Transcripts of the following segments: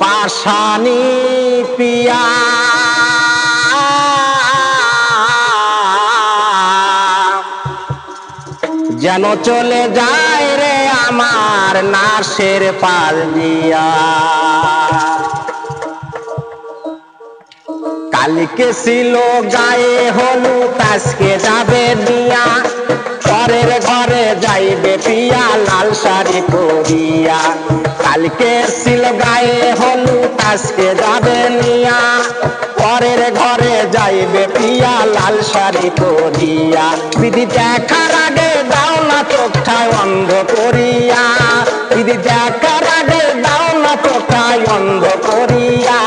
পাশানি পিয়া। যেন চলে যায় রে আমার নাশের পাল দিয়া। কালকে ছিল গায়ে হলুদ, আজকে যাবে দিয়া। পরের ঘরে যাইবে পিয়া, লাল শাড়ি পরিয়া। কালকে ছিল গায়ে হলুদ, আজকে যাবে নিয়া। পরের ঘরে যাইবে পিয়া, লাল শাড়ি পরিয়া। বিধি দেখার আগে দাও না চোখটায় অন্ধ করিয়া। বিধি দেখার আগে দাও না চোখটায় অন্ধ করিয়া।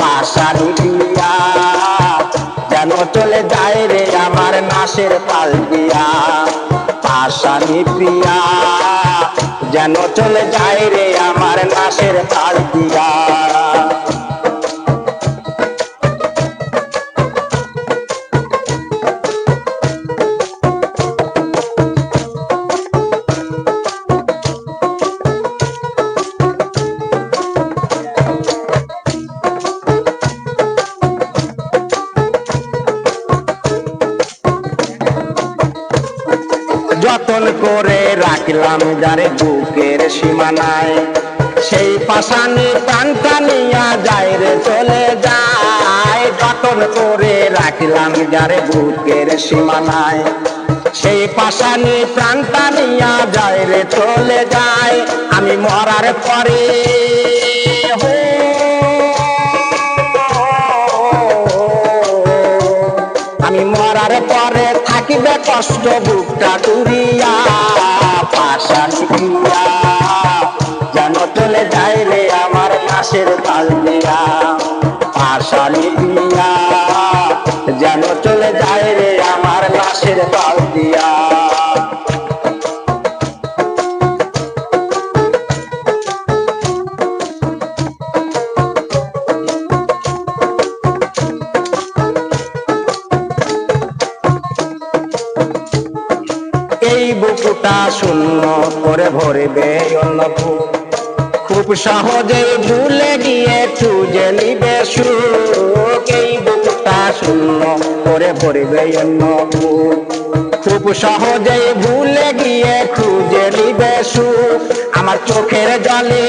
পাশানি দিয়া যেন চলে যায় রে আমার নাশের পাল দিয়া। পাশানি প্রিয়া যেন চলে যায় রে আমার নাশের তাল দিয়া যতন করে রাখলাম যারে বুকের সীমানায়। সেই পাশানি প্রাণটা নিয়া যায় রে, চলে যায়। যতন করে রাখলাম যারে বুকের সীমানায়। সেই পাশানি প্রাণটা নিয়া যায় রে, চলে যায়। আমি মরার পরে কষ্ট বুকটা তুরিয়া পাশা শিখিয়া যেন চলে যায় রে আমার পাশের কাল দিয়া পাশা দিয়া বুকুটা শূন্য করে ভরবে বুক খুব সহজে ভুলে গিয়ে চুজে নিবে সুখ এই শূন্য করে ভরবে বুক খুব সহজে ভুলে গিয়ে খুঁজে নিবে সুখ। আমার চোখের জলে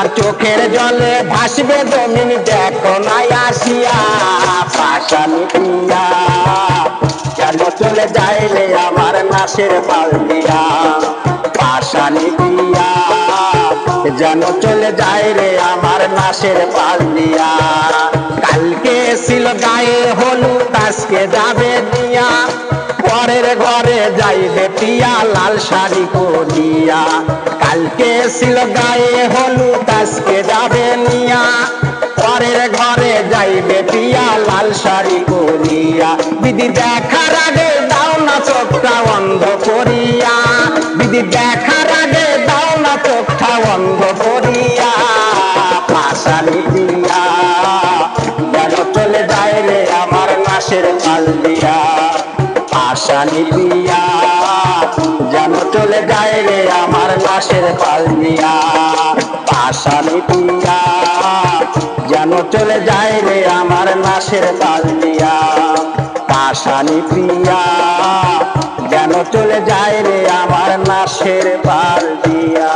আমার চোখের জলে ভাসবে জমিন, দেখো নাই আসিয়া পিয়া কেন চলে যাইলে আমার নাশের পাল দিয়া? পাশানি দিয়া যেন চলে যায় রে আমার নাশের পাল দিয়া। কালকে ছিল গায়ে হলুদ, আজকে যাবে দিয়া। পরের ঘরে যাইবে পিয়া লাল শাড়ি পরিয়া। কালকে ছিল গায়ে হলুদ, আজকে যাবে নিয়া। পরের ঘরে যাইবে পিয়া লাল শাড়ি পরিয়া। দিদি দেখার আগে দাও না চোখটা বন্ধ করিয়া। দিদি দেখার আগে দাও না চোখটা বন্ধ করিয়া। আশানি দিয়া, যেন চলে যায় রে আমার লাশের পাল দিয়া আশানি দিয়া, যেন চলে যায় রে আমার লাশের পাল দিয়া আশানি প্রিয়া যেন চলে যায় রে আমার নাশের পাল দিয়া